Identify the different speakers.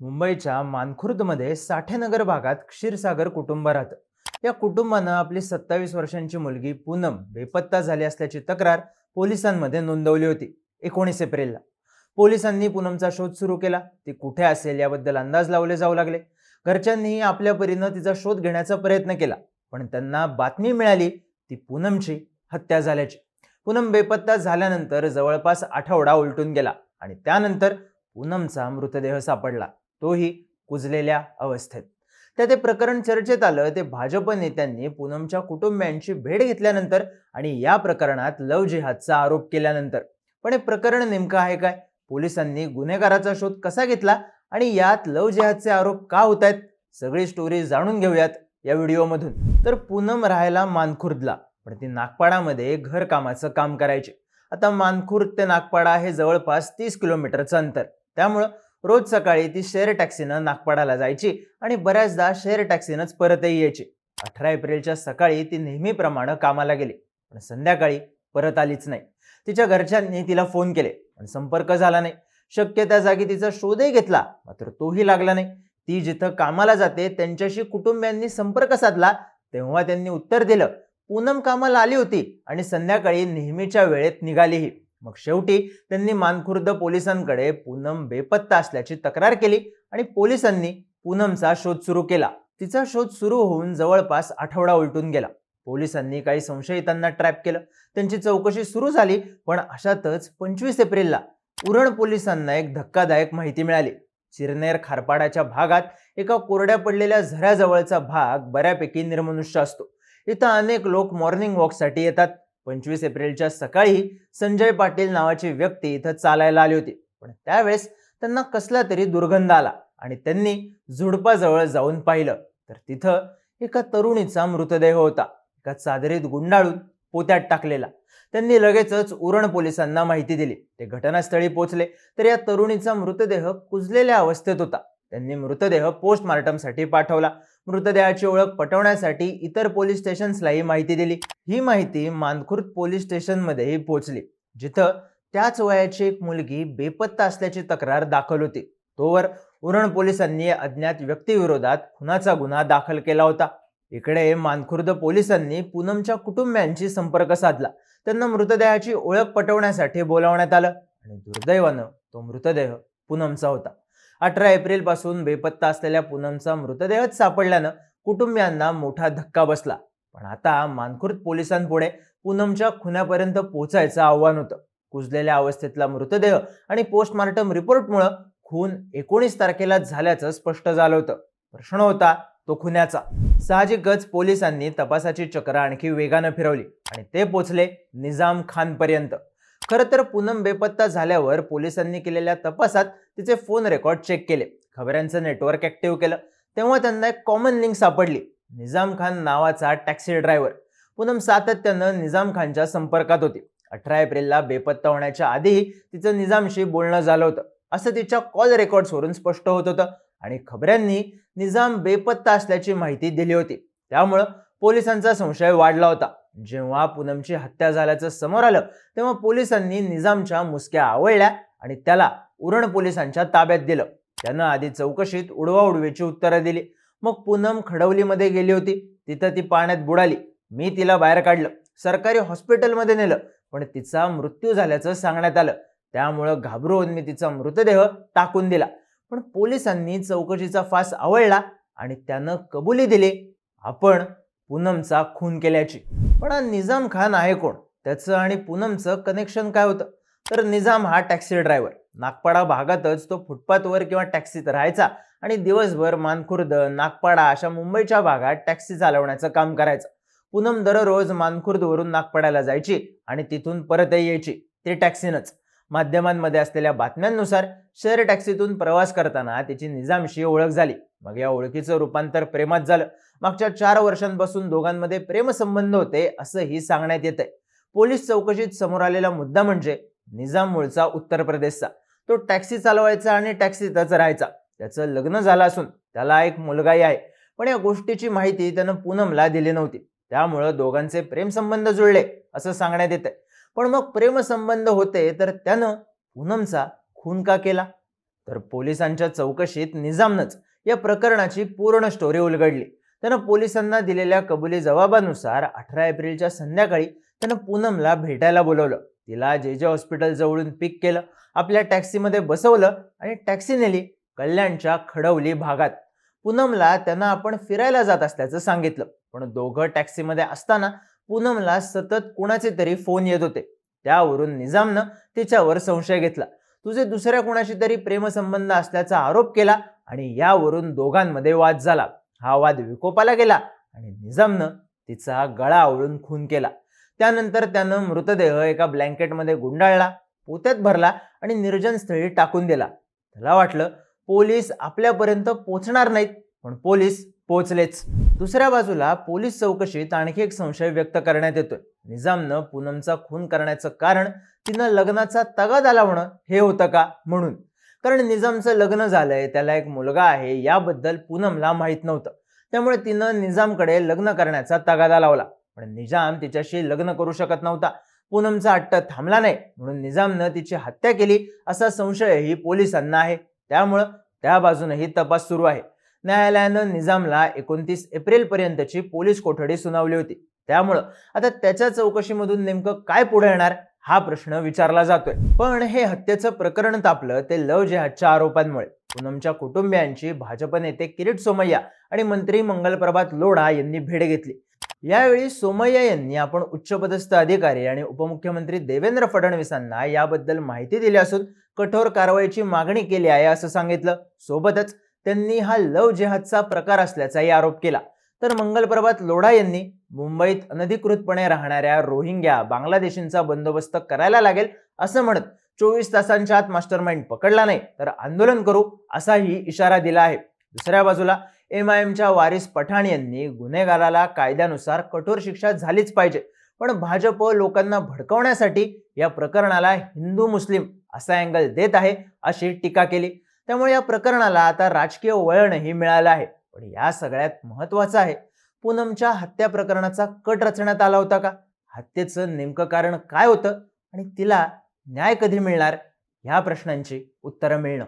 Speaker 1: मुंबईच्या मानखुर्दमध्ये साठेनगर भागात क्षीरसागर कुटुंब राहतं. या कुटुंबानं आपली सत्तावीस वर्षांची मुलगी पूनम बेपत्ता झाली असल्याची तक्रार पोलिसांमध्ये नोंदवली होती एकोणीस एप्रिलला. पोलिसांनी पूनमचा शोध सुरू केला. ती कुठे असेल याबद्दल अंदाज लावले जाऊ लागले. घरच्यांनीही आपल्या परीनं तिचा शोध घेण्याचा प्रयत्न केला पण त्यांना बातमी मिळाली ती पूनमची हत्या झाल्याची. पूनम बेपत्ता झाल्यानंतर जवळपास आठवडा उलटून गेला आणि त्यानंतर पूनमचा मृतदेह सापडला. तोही कुजलेल्या अवस्थेत. त्या ते प्रकरण चर्चेत आलं ते भाजप नेत्यांनी पूनमच्या कुटुंबियांची भेट घेतल्यानंतर आणि या प्रकरणात लव जिहादचा आरोप केल्यानंतर. पण हे प्रकरण नेमकं आहे काय? पोलिसांनी गुन्हेगाराचा शोध कसा घेतला आणि यात लव जिहादचे आरोप का होत आहेत सगळी स्टोरी जाणून घेऊयात या व्हिडिओमधून. तर पूनम राहायला मानखुर्दला पण ती नागपाडामध्ये घरकामाचं काम करायची. आता मानखुर्द ते नागपाडा हे जवळपास तीस किलोमीटरचं अंतर. त्यामुळं रोज सकाळी ती शेअर टॅक्सीनं नागपाडाला जायची आणि बऱ्याचदा शेअर टॅक्सीनंच परतही यायची. अठरा एप्रिलच्या सकाळी ती नेहमीप्रमाणे कामाला गेली पण संध्याकाळी परत आलीच नाही. तिच्या घरच्यांनी तिला फोन केले पण संपर्क झाला नाही. शक्य त्या जागी तिचा शोधही घेतला मात्र तोही लागला नाही. ती जिथं कामाला जाते त्यांच्याशी कुटुंबियांनी संपर्क साधला तेव्हा त्यांनी उत्तर दिलं पूनम कामाला आली होती आणि संध्याकाळी नेहमीच्या वेळेत निघालीही मग शेवटी त्यांनी मानखुर्द पोलिसांकडे पूनम बेपत्ता असल्याची तक्रार केली आणि पोलिसांनी पूनमचा शोध सुरू केला. तिचा शोध सुरू होऊन जवळपास आठवडा उलटून गेला. पोलिसांनी काही संशयितांना ट्रॅप केलं. त्यांची चौकशी सुरू झाली पण अशातच पंचवीस एप्रिलला उरण पोलिसांना एक धक्कादायक माहिती मिळाली. चिरनेर खारपाडाच्या भागात एका कोरड्या पडलेल्या झऱ्याजवळचा भाग बऱ्यापैकी निर्मनुष्य असतो. इथं अनेक लोक मॉर्निंग वॉकसाठी येतात. पंचवीस एप्रिलच्या सकाळी संजय पाटील नावाची व्यक्ती इथं चालायला आली होती. पण त्यावेळेस त्यांना कसला तरी दुर्गंध आला आणि त्यांनी झुडपाजवळ जाऊन पाहिलं. तर तिथं एका तरुणीचा मृतदेह होता. एका चादरीत गुंडाळून पोत्यात टाकलेला. त्यांनी लगेचच उरण पोलिसांना माहिती दिली. ते घटनास्थळी पोहोचले. तर या तरुणीचा मृतदेह कुजलेल्या अवस्थेत होता. त्यांनी मृतदेह पोस्टमार्टमसाठी पाठवला. मृतदेहाची ओळख पटवण्यासाठी इतर पोलीस स्टेशन्सलाही माहिती दिली. ही माहिती मानखुर्द पोलीस स्टेशनमध्येही पोहोचली जिथं त्याच वयाची एक मुलगी बेपत्ता असल्याची तक्रार दाखल होती. तोवर उरण पोलिसांनी अज्ञात व्यक्तीविरोधात खुनाचा गुन्हा दाखल केला होता. इकडे मानखुर्द पोलिसांनी पूनमच्या कुटुंबियांशी संपर्क साधला. त्यांना मृतदेहाची ओळख पटवण्यासाठी बोलावण्यात आलं आणि दुर्दैवानं तो मृतदेह पूनमचा होता. अठरा एप्रिलपासून बेपत्ता असलेल्या पूनमचा मृतदेहच सापडल्यानं कुटुंबियांना मोठा धक्का बसला. पण आता मानखुर्द पोलिसांपुढे पूनमच्या खुन्यापर्यंत पोहोचायचं आव्हान होतं. कुजलेल्या अवस्थेतला मृतदेह आणि पोस्टमार्टम रिपोर्टमुळं खून एकोणीस तारखेला झाल्याचं स्पष्ट झालं होतं. प्रश्न होता तो खुन्याचा. साहजिकच पोलिसांनी तपासाची चक्र आणखी वेगानं फिरवली आणि ते पोचले निजाम खानपर्यंत. खरं तर पूनम बेपत्ता झाल्यावर पोलिसांनी केलेल्या तपासात तिचे फोन रेकॉर्ड चेक केले. खबऱ्यांचं नेटवर्क ऍक्टिव्ह केलं. तेव्हा त्यांना एक कॉमन लिंक सापडली. निजाम खान नावाचा टॅक्सी ड्रायव्हर पूनम सातत्यानं निजाम खानच्या संपर्कात होती. अठरा एप्रिलला बेपत्ता होण्याच्या आधीही तिचं निजामशी बोलणं झालं होतं. असं तिच्या कॉल रेकॉर्ड्सवरून स्पष्ट होत होतं आणि खबऱ्यांनी निजाम बेपत्ता असल्याची माहिती दिली होती. त्यामुळं पोलिसांचा संशय वाढला होता. जेव्हा पूनमची हत्या झाल्याचं समोर आलं तेव्हा पोलिसांनी निजामच्या मुसक्या आवळल्या आणि त्याला उरण पोलिसांच्या ताब्यात दिलं. त्यानं आधी चौकशीत उडवाउडवीची उत्तरं दिली. मग पूनम खडवलीमध्ये गेली होती. तिथं ती पाण्यात बुडाली. मी तिला बाहेर काढलं. सरकारी हॉस्पिटलमध्ये नेलं. पण तिचा मृत्यू झाल्याचं सांगण्यात आलं. त्यामुळं घाबरून मी तिचा मृतदेह टाकून दिला. पण पोलिसांनी चौकशीचा फास आवळला आणि त्यानं कबुली दिली. आपण पूनमचा खून केल्याची. पण हा निजाम खान आहे कोण? त्याचं आणि पूनमचं कनेक्शन काय होतं? तर निजाम हा टॅक्सी ड्रायव्हर नागपाडा भागातच तो फुटपाथवर किंवा टॅक्सीत राहायचा आणि दिवसभर मानखुर्द नागपाडा अशा मुंबईच्या भागात टॅक्सी चालवण्याचं काम करायचं. पूनम दररोज मानखुर्दवरून नागपाड्याला जायची आणि तिथून परतही यायची. ते टॅक्सीनंच माध्यमांमध्ये असलेल्या बातम्यांनुसार शेअर टॅक्सीतून प्रवास करताना तिची निजामशी ओळख झाली. मग या ओळखीचं रूपांतर प्रेमात झालं. मागच्या चार वर्षांपासून दोघांमध्ये प्रेमसंबंध होते असंही सांगण्यात येत आहे पोलीस चौकशीत समोर आलेला मुद्दा म्हणजे निजाम मूळचा उत्तर प्रदेशचा. तो टॅक्सी चालवायचा आणि टॅक्सीतच राहायचा. त्याचं लग्न झालं असून त्याला एक मुलगाही आहे. पण या गोष्टीची माहिती त्यानं पूनमला दिली नव्हती. त्यामुळं दोघांचे प्रेमसंबंध जुळले असं सांगण्यात येतंय. पण मग प्रेमसंबंध होते तर त्यानं पूनमचा खून का केला? तर पोलिसांच्या चौकशीत निजामनंच या प्रकरणाची पूर्ण स्टोरी उलगडली. त्यानं पोलिसांना दिलेल्या कबुली जबाबानुसार अठरा एप्रिलच्या संध्याकाळी त्यानं पूनमला भेटायला बोलवलं. तिला जे जे हॉस्पिटल जवळून पिक केलं आपल्या टॅक्सीमध्ये बसवलं आणि टॅक्सी नेली कल्याणच्या खडवली भागात. पूनमला त्यांना आपण फिरायला जात असल्याचं सांगितलं. पण दोघं टॅक्सीमध्ये असताना पूनमला सतत कुणाचे तरी फोन येत होते. त्यावरून निजामनं तिच्यावर संशय घेतला. तुझे दुसऱ्या कुणाशी तरी प्रेमसंबंध असल्याचा आरोप केला आणि यावरून दोघांमध्ये वाद झाला. हा वाद विकोपाला गेला आणि निजामनं तिचा गळा आवळून खून केला. त्यानंतर त्यानं मृतदेह एका ब्लँकेटमध्ये गुंडाळला पोत्यात भरला आणि निर्जन स्थळी टाकून दिला. त्याला वाटलं पोलीस आपल्यापर्यंत पोचणार नाहीत. पण पोलीस पोचलेच. दुसऱ्या बाजूला पोलीस चौकशीत आणखी एक संशय व्यक्त करण्यात येतोय. निजामनं पूनमचा खून करण्याचं कारण तिनं लग्नाचा तगादा लावणं हे होतं का म्हणून. कारण निजामचं लग्न झालंय त्याला एक मुलगा आहे याबद्दल पूनमला माहीत नव्हतं. त्यामुळे तिनं निजामकडे लग्न करण्याचा तगादा लावला. पण निजाम तिच्याशी लग्न करू शकत नव्हता. पूनमचा हट्ट थांबला नाही. म्हणून निजामनं तिची हत्या केली असा संशयही पोलिसांना आहे. त्यामुळं त्या बाजूनही तपास सुरू आहे. न्यायालयानं निजामला एकोणतीस एप्रिल पर्यंतची पोलीस कोठडी सुनावली होती. त्यामुळं आता त्याच्या चौकशीमधून नेमकं काय पुढे येणार हा प्रश्न विचारला जातोय. पण हे हत्येचं प्रकरण तापलं ते लव जेहादच्या आरोपांमुळे. पूनमच्या कुटुंबियांची भाजप नेते किरीट सोमय्या आणि मंत्री मंगलप्रभात लोढा यांनी भेट घेतली. यावेळी सोमय्या यांनी आपण उच्चपदस्थ अधिकारी आणि उपमुख्यमंत्री देवेंद्र फडणवीसांना याबद्दल माहिती दिली असून कठोर कारवाईची मागणी केली आहे असं सांगितलं. सोबतच त्यांनी हा लव जेहादचा प्रकार असल्याचाही आरोप केला. तर मंगलप्रभात लोढा यांनी मुंबईत अनधिकृतपणे राहणाऱ्या रोहिंग्या बांगलादेशींचा बंदोबस्त करायला लागेल असं म्हणत चोवीस तासांच्या आत मास्टर माइंड पकडला नाही तर आंदोलन करू असाही इशारा दिला आहे. दुसऱ्या बाजूला एम आय एमच्या वारिस पठाण यांनी गुन्हेगाराला कायद्यानुसार कठोर शिक्षा झालीच पाहिजे पण भाजप लोकांना भडकवण्यासाठी या प्रकरणाला हिंदू मुस्लिम असा अँगल देत आहे अशी टीका केली. त्यामुळे या प्रकरणाला आता राजकीय वळणही मिळालं आहे. पण या सगळ्यात महत्वाचं आहे पूनमच्या हत्या प्रकरणाचा कट रचण्यात आला होता का? हत्येचं नेमकं कारण काय होतं? आणि तिला न्याय कधी मिळणार? ह्या प्रश्नांची उत्तरं मिळणं.